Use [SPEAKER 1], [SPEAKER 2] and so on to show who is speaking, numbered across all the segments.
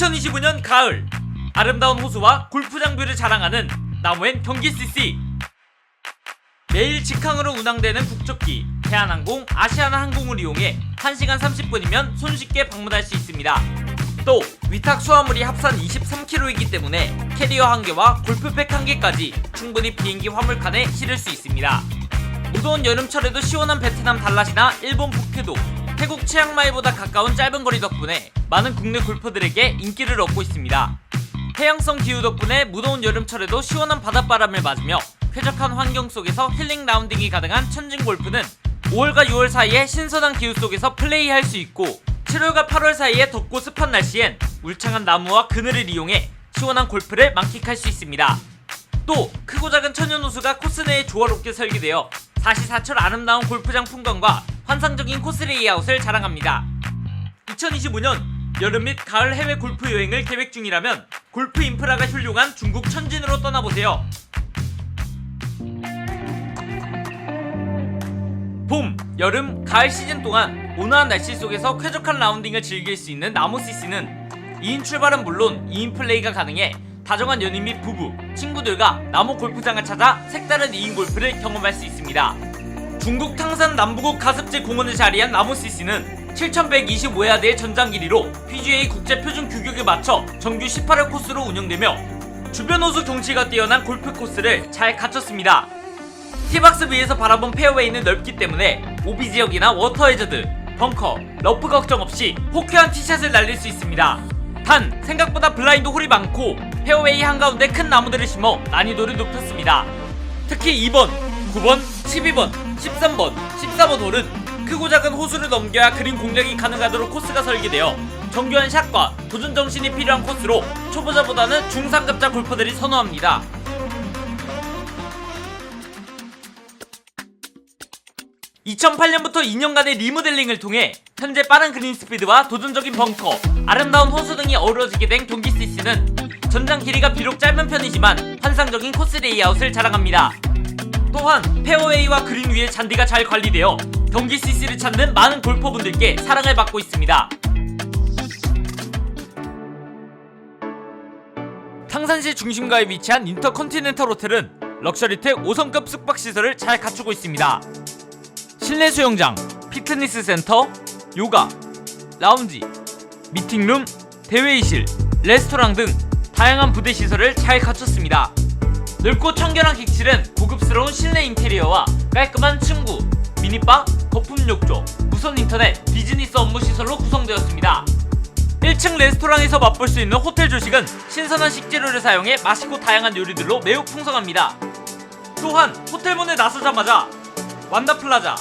[SPEAKER 1] 2025년 가을 아름다운 호수와 골프장 뷰를 자랑하는 나무엔 경기 CC 매일 직항으로 운항되는 국적기 대한항공, 아시아나 항공을 이용해 1시간 30분이면 손쉽게 방문할 수 있습니다. 또 위탁 수화물이 합산 23kg이기 때문에 캐리어 한 개와 골프백 한 개까지 충분히 비행기 화물칸에 실을 수 있습니다. 무더운 여름철에도 시원한 베트남 달랏이나 일본 북해도 태국 치앙마이보다 가까운 짧은 거리 덕분에 많은 국내 골퍼들에게 인기를 얻고 있습니다. 해양성 기후 덕분에 무더운 여름철에도 시원한 바닷바람을 맞으며 쾌적한 환경 속에서 힐링 라운딩이 가능한 천진 골프는 5월과 6월 사이에 신선한 기후 속에서 플레이할 수 있고 7월과 8월 사이에 덥고 습한 날씨엔 울창한 나무와 그늘을 이용해 시원한 골프를 만끽할 수 있습니다. 또 크고 작은 천연 호수가 코스 내에 조화롭게 설계되어 사시사철 아름다운 골프장 풍광과 환상적인 코스 레이아웃을 자랑합니다. 2025년 여름 및 가을 해외 골프 여행을 계획 중이라면 골프 인프라가 훌륭한 중국 천진으로 떠나보세요. 봄, 여름, 가을 시즌 동안 온화한 날씨 속에서 쾌적한 라운딩을 즐길 수 있는 나무 CC는 2인 출발은 물론 2인 플레이가 가능해 다정한 연인 및 부부, 친구들과 나무 골프장을 찾아 색다른 2인 골프를 경험할 수 있습니다. 중국 탕산 남부국 가습지 공원을 자리한 나무 CC는 7125야드의 전장 길이로 PGA 국제 표준 규격에 맞춰 정규 18회 코스로 운영되며 주변 호수 경치가 뛰어난 골프 코스를 잘 갖췄습니다. 티박스 위에서 바라본 페어웨이는 넓기 때문에 오비 지역이나 워터 해저드, 벙커, 러프 걱정 없이 호쾌한 티샷을 날릴 수 있습니다. 단 생각보다 블라인드 홀이 많고 페어웨이 한가운데 큰 나무들을 심어 난이도를 높였습니다. 특히 2번, 9번, 12번, 13번, 14번 홀은 크고 작은 호수를 넘겨야 그린 공략이 가능하도록 코스가 설계되어 정교한 샷과 도전 정신이 필요한 코스로 초보자보다는 중상급자 골퍼들이 선호합니다. 2008년부터 2년간의 리모델링을 통해 현재 빠른 그린 스피드와 도전적인 벙커, 아름다운 호수 등이 어우러지게 된 경기 CC는 전장 길이가 비록 짧은 편이지만 환상적인 코스 레이아웃을 자랑합니다. 또한 페어웨이와 그린 위에 잔디가 잘 관리되어 경기 CC를 찾는 많은 골퍼분들께 사랑을 받고 있습니다. 탕산시 중심가에 위치한 인터컨티넨탈 호텔은 럭셔리텍 5성급 숙박시설을 잘 갖추고 있습니다. 실내 수영장, 피트니스 센터, 요가, 라운지, 미팅룸, 대회의실, 레스토랑 등 다양한 부대 시설을 잘 갖췄습니다. 넓고 청결한 객실은 고급스러운 실내 인테리어와 깔끔한 침구, 미니바, 거품 욕조, 무선 인터넷, 비즈니스 업무 시설로 구성되었습니다. 1층 레스토랑에서 맛볼 수 있는 호텔 조식은 신선한 식재료를 사용해 맛있고 다양한 요리들로 매우 풍성합니다. 또한 호텔 문에 나서자마자 완다 플라자,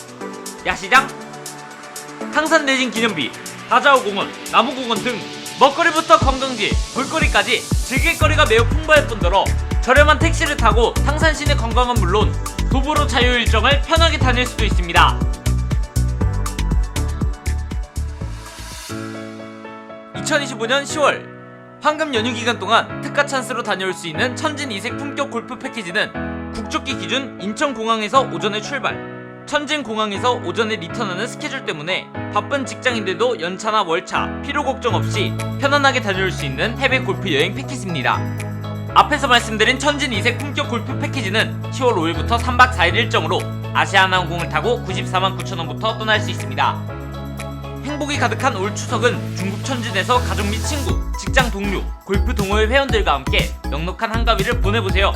[SPEAKER 1] 야시장, 항산대진 기념비, 다자오 공원, 나무 공원 등 먹거리부터 관광지, 볼거리까지 즐길 거리가 매우 풍부할 뿐더러 저렴한 택시를 타고 상산 시내 관광은 물론 도보로 자유 일정을 편하게 다닐 수도 있습니다. 2025년 10월 황금 연휴 기간 동안 특가 찬스로 다녀올 수 있는 천진 이색 품격 골프 패키지는 국적기 기준 인천공항에서 오전에 출발 천진공항에서 오전에 리턴하는 스케줄 때문에 바쁜 직장인들도 연차나 월차, 피로 걱정 없이 편안하게 다녀올 수 있는 해외 골프 여행 패키지입니다. 앞에서 말씀드린 천진 이색 품격 골프 패키지는 10월 5일부터 3박 4일 일정으로 아시아나항공을 타고 94만 9천원부터 떠날 수 있습니다. 행복이 가득한 올 추석은 중국 천진에서 가족 및 친구, 직장 동료, 골프 동호회 회원들과 함께 넉넉한 한가위를 보내보세요.